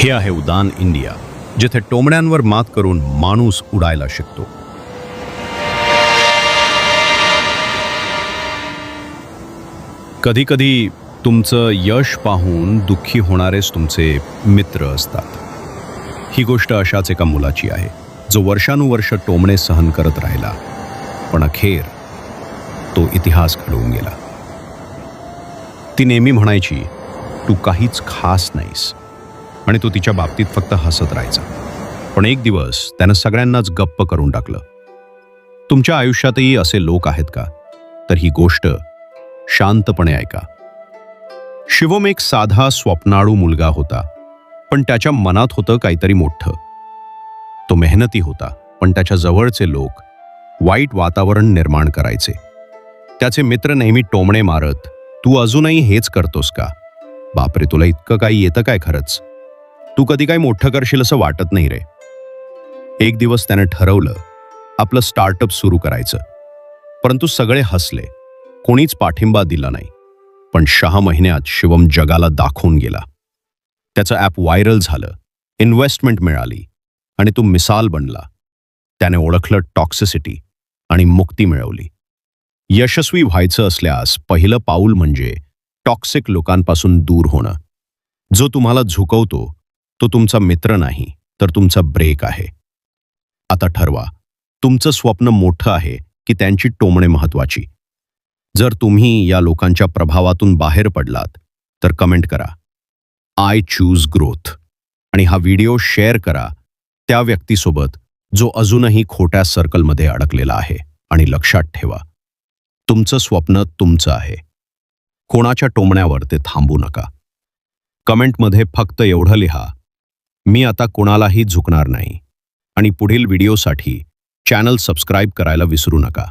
हे आहे उदान इंडिया जिथे टोमड्यांवर मात करून माणूस उडायला शिकतो. कधीकधी तुमचं यश पाहून दुःखी होणारेच तुमचे मित्र असतात. ही गोष्ट अशाच एका मुलाची आहे जो वर्षानुवर्ष टोमणे सहन करत राहिला पण अखेर तो इतिहास घडवून गेला. ती नेहमी म्हणायची तू काहीच खास नाहीस. आणि तो तिच्या बाबतीत फक्त हसत राहायचा. पण एक दिवस त्यानं सगळ्यांनाच गप्प करून टाकलं. तुमच्या आयुष्यातही असे लोक आहेत का? तर ही गोष्ट शांतपणे ऐका. शिवम एक साधा स्वप्नाळू मुलगा होता पण त्याच्या मनात होतं काहीतरी मोठं. तो मेहनती होता पण त्याच्या जवळचे लोक वाईट वातावरण निर्माण करायचे. त्याचे मित्र नेहमी टोमणे मारत तू अजूनही हेच करतोस का? बापरे तुला इतकं काही येतं काय खरंच? तू कधी काही मोठं करशील असं वाटत नाही रे. एक दिवस त्यानं ठरवलं आपलं स्टार्टअप सुरू करायचं. परंतु सगळे हसले. कोणीच पाठिंबा दिला नाही. पण सहा महिन्यात शिवम जगाला दाखवून गेला. त्याचं ॲप व्हायरल झालं. इन्व्हेस्टमेंट मिळाली. आणि तो मिसाल बनला. त्याने ओळखलं टॉक्सिसिटी आणि मुक्ती मिळवली. यशस्वी व्हायचं असल्यास पहिलं पाऊल म्हणजे टॉक्सिक लोकांपासून दूर होणं. जो तुम्हाला झुकवतो तो तुमचा मित्र नाही तर तुमचा ब्रेक आहे. आता ठरवा तुमचं स्वप्न मोठं आहे की त्यांची टोमणे महत्वाची. जर तुम्ही या लोकांच्या प्रभावातून बाहेर पडलात तर कमेंट करा. आय चूज ग्रोथ आणि हा व्हिडिओ शेअर करा त्या व्यक्तीसोबत जो अजूनही खोट्या सर्कलमध्ये अडकलेला आहे आणि लक्षात ठेवा तुमचं स्वप्न तुमचं आहे. कोणाच्या टोमण्यावर ते थांबू नका. कमेंटमध्ये फक्त एवढं लिहा मी आता कोणालाही झुकणार नाही. आणि पुढील व्हिडिओसाठी चॅनल सबस्क्राईब करायला विसरू नका.